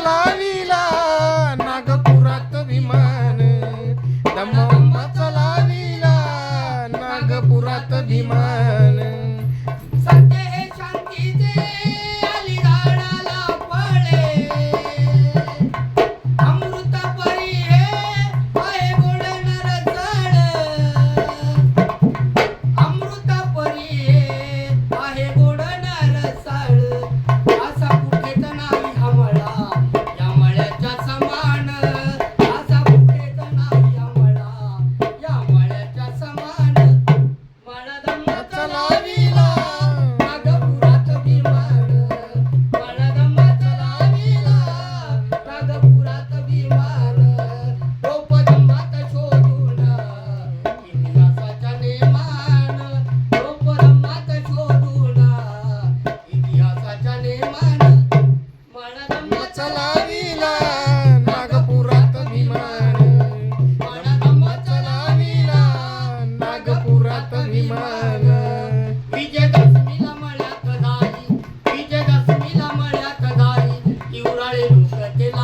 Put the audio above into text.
लाविला नागपुरात विमान. दमंब लाविला नागपुरात विमान.